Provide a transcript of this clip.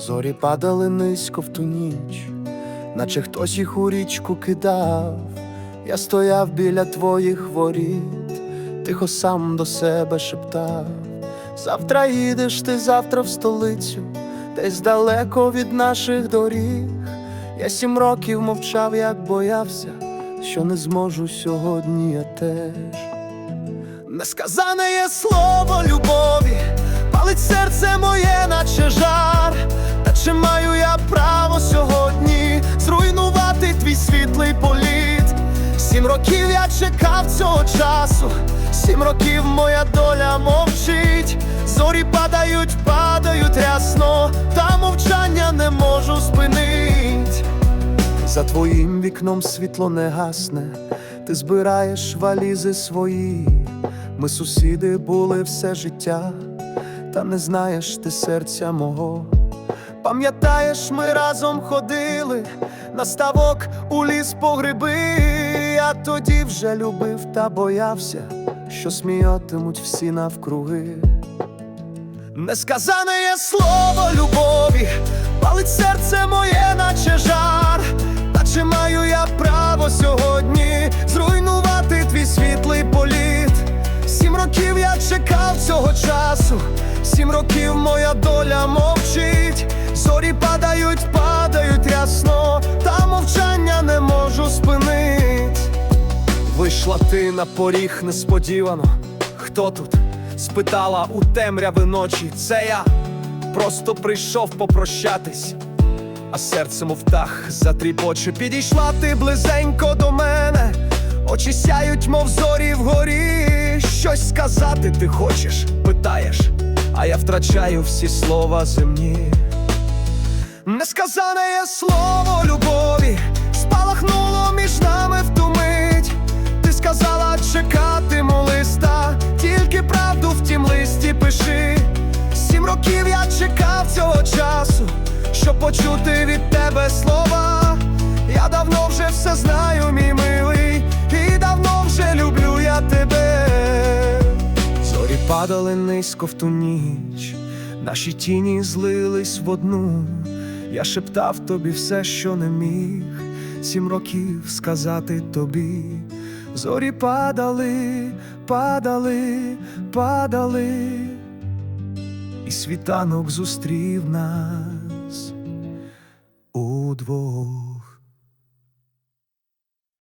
Зорі падали низько в ту ніч, наче хтось їх у річку кидав. Я стояв біля твоїх воріт, тихо сам до себе шептав. Завтра їдеш ти завтра в столицю, десь далеко від наших доріг. Я сім років мовчав, як боявся, що не зможу сьогодні я теж. Несказане є слово любові, палить серце моє, наче жар. Років я чекав цього часу, сім років моя доля мовчить. Зорі падають, падають рясно, та мовчання не можу спинить. За твоїм вікном світло не гасне, ти збираєш валізи свої. Ми сусіди були все життя, та не знаєш ти серця мого. Пам'ятаєш, ми разом ходили на ставок у ліс по гриби. Я тоді вже любив та боявся, що сміятимуть всі навкруги. Несказане є слово любові, палить серце моє, наче жар. Та чи маю я право сьогодні зруйнувати твій світлий політ? Сім років я чекав цього часу, сім років моя доля мовчить. Вийшла ти на поріг несподівано. Хто тут? спитала у темряви ночі. Це я просто прийшов попрощатись, а серце мов птах затріпоче. Підійшла ти близенько до мене, очі сяють, мов зорі вгорі. Щось сказати ти хочеш, питаєш, а я втрачаю всі слова земні. Несказане є слово років я чекав цього часу, щоб почути від тебе слова. Я давно вже все знаю, мій милий, і давно вже люблю я тебе. Зорі падали низько в ту ніч, наші тіні злились в одну. Я шептав тобі все, що не міг, сім років сказати тобі. Зорі падали, падали, падали, і світанок зустрів нас.